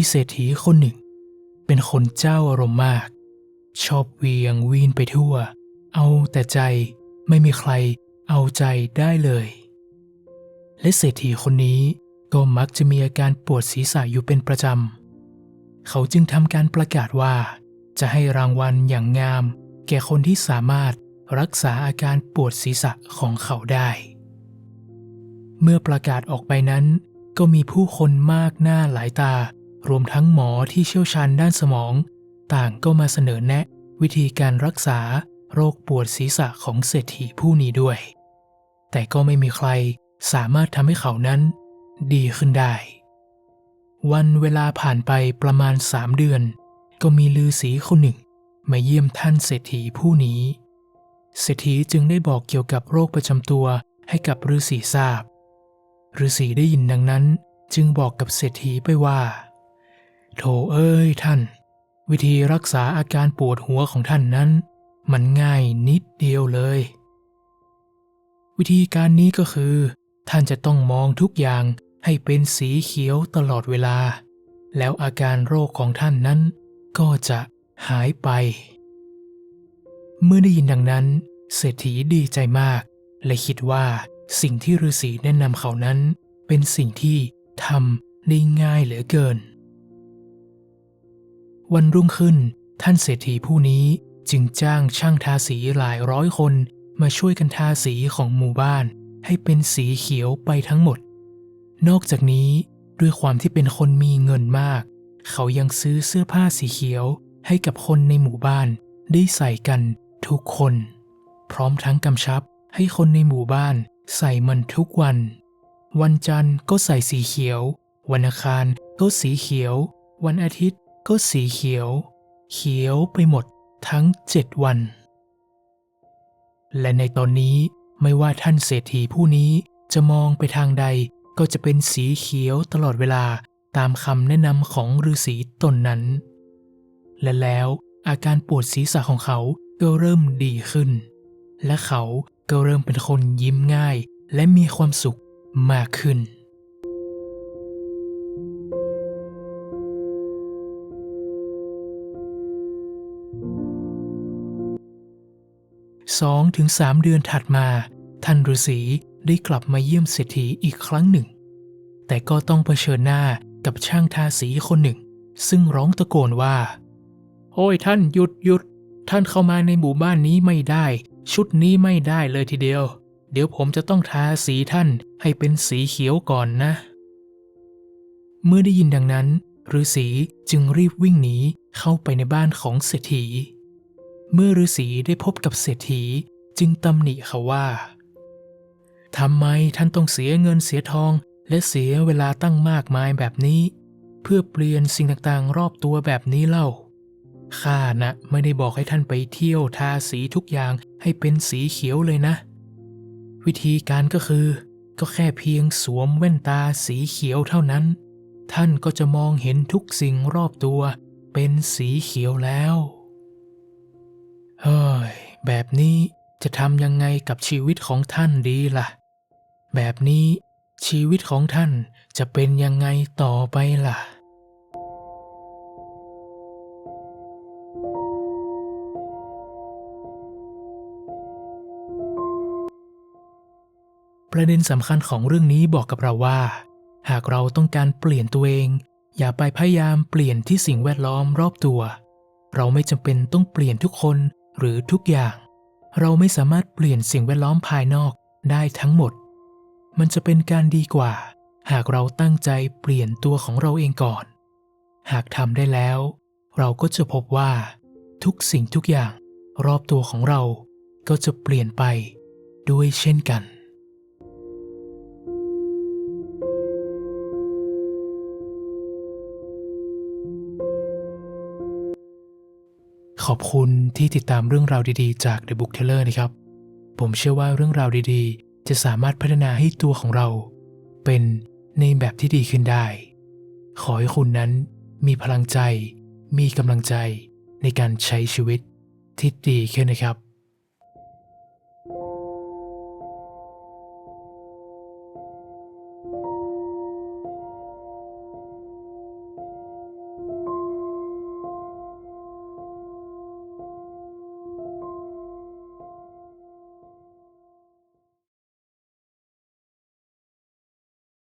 มีเศรษฐีคนหนึ่ง เป็นคนเจ้าอารมณ์มาก ชอบเวียงวีนไปทั่ว เอาแต่ใจไม่มีใครเอาใจได้เลย และเศรษฐีคนนี้ก็มักจะมีอาการปวดศีรษะอยู่เป็นประจำ เขาจึงทำการประกาศว่า จะให้รางวัลอย่างงาม แก่คนที่สามารถรักษาอาการปวดศีรษะของเขาได้ เมื่อประกาศออกไปนั้น ก็มีผู้คนมากหน้าหลายตา รวมทั้งหมอที่เชี่ยวชาญด้านสมอง ต่างก็มาเสนอแนะ วิธีการรักษาโรคปวดศีรษะของเศรษฐีผู้นี้ด้วย แต่ก็ไม่มีใครสามารถทำให้เขานั้น ดีขึ้นได้ วันเวลาผ่านไปประมาณสามเดือน ก็มีลือสีคนหนึ่ง มาเยี่ยมท่านเศรษฐีผู้นี้ เศรษฐีจึงได้บอกเกี่ยวกับโรคประจำตัวให้กับฤาษีทราบฤาษีได้ยินดังนั้นจึงบอกกับเศรษฐีไปว่า โถเอ้ยท่าน วิธีรักษาอาการปวดหัวของท่านนั้น มันง่ายนิดเดียวเลย วิธีการนี้ก็คือ ท่านจะต้องมองทุกอย่างให้เป็นสีเขียวตลอดเวลา แล้วอาการโรคของท่านนั้น ก็จะหายไป เมื่อได้ยินดังนั้น เศรษฐีดีใจมาก และคิดว่าสิ่งที่ฤาษีแนะนำเขานั้น เป็นสิ่งที่ทำได้ง่ายเหลือเกิน วันรุ่งขึ้น ท่านเศรษฐีผู้นี้จึงจ้างช่างทาสีหลายร้อยคน มาช่วยกันทาสีของหมู่บ้าน ให้เป็นสีเขียวไปทั้งหมด นอกจากนี้ด้วยความที่เป็นคนมีเงินมาก เขายังซื้อเสื้อผ้าสีเขียวให้กับคนในหมู่บ้านได้ใส่กันทุกคน พร้อมทั้งกำชับให้คนในหมู่บ้านใส่มันทุกวัน วันจันทร์ก็ใส่สีเขียว วันอังคารก็สีเขียว วันอาทิตย์ ก็สีเขียว เขียวไปหมดทั้งเจ็ดวัน และในตอนนี้ไม่ว่าท่านเศรษฐีผู้นี้จะมองไปทางใดก็จะเป็นสีเขียวตลอดเวลาตามคำแนะนำของฤาษีตนนั้น และแล้วอาการปวดศีรษะของเขาก็เริ่มดีขึ้น และเขาก็เริ่มเป็นคนยิ้มง่าย และมีความสุขมากขึ้น สองถึงสามเดือนถัดมา ท่านฤาษีได้กลับมาเยี่ยมเศรษฐีอีกครั้งหนึ่ง แต่ก็ต้องเผชิญหน้ากับช่างทาสีคนหนึ่ง ซึ่งร้องตะโกนว่า โอ้ยท่านหยุดหยุด ท่านเข้ามาในหมู่บ้านนี้ไม่ได้ ชุดนี้ไม่ได้เลยทีเดียว เดี๋ยวผมจะต้องทาสีท่านให้เป็นสีเขียวก่อนนะ เมื่อได้ยินดังนั้นฤาษีจึงรีบวิ่งหนีเข้าไปในบ้านของเศรษฐี เมื่อฤาษีได้พบกับเศรษฐีจึงตำหนิเขาว่าทำไมท่านต้องเสียเงินเสียทองและเสียเวลาตั้งมากมายแบบนี้ เพื่อเปลี่ยนสิ่งต่างๆ รอบตัวแบบนี้เล่าข้านะไม่ได้บอกให้ท่านไปเที่ยวทาสีทุกอย่างให้เป็นสีเขียวเลยนะ วิธีการก็คือ ก็แค่เพียงสวมแว่นตาสีเขียวเท่านั้น ท่านก็จะมองเห็นทุกสิ่งรอบตัว เป็นสีเขียวแล้ว เฮ้ย แบบนี้จะทำยังไงกับชีวิตของท่านดีล่ะ แบบนี้ชีวิตของท่านจะเป็นยังไงต่อไปล่ะ ประเด็นสำคัญของเรื่องนี้บอกกับเราว่า หากเราต้องการเปลี่ยนตัวเอง อย่าไปพยายามเปลี่ยนที่สิ่งแวดล้อมรอบตัว เราไม่จำเป็นต้องเปลี่ยนทุกคน หรือทุกอย่าง เราไม่สามารถเปลี่ยนสิ่งแวดล้อมภายนอกได้ทั้งหมด มันจะเป็นการดีกว่า หากเราตั้งใจเปลี่ยนตัวของเราเองก่อน หากทำได้แล้ว เราก็จะพบว่า ทุกสิ่งทุกอย่างรอบตัวของเราก็จะเปลี่ยนไปด้วยเช่นกัน ขอบคุณที่ติดตามเรื่องราวดีๆ จาก The Book Teller นะครับ ผมเชื่อว่าเรื่องราวดีๆ จะสามารถพัฒนาให้ตัวของเรา เป็นในแบบที่ดีขึ้นได้ ขอให้คุณนั้นมีพลังใจ มีกำลังใจในการใช้ชีวิตที่ดีขึ้นนะครับ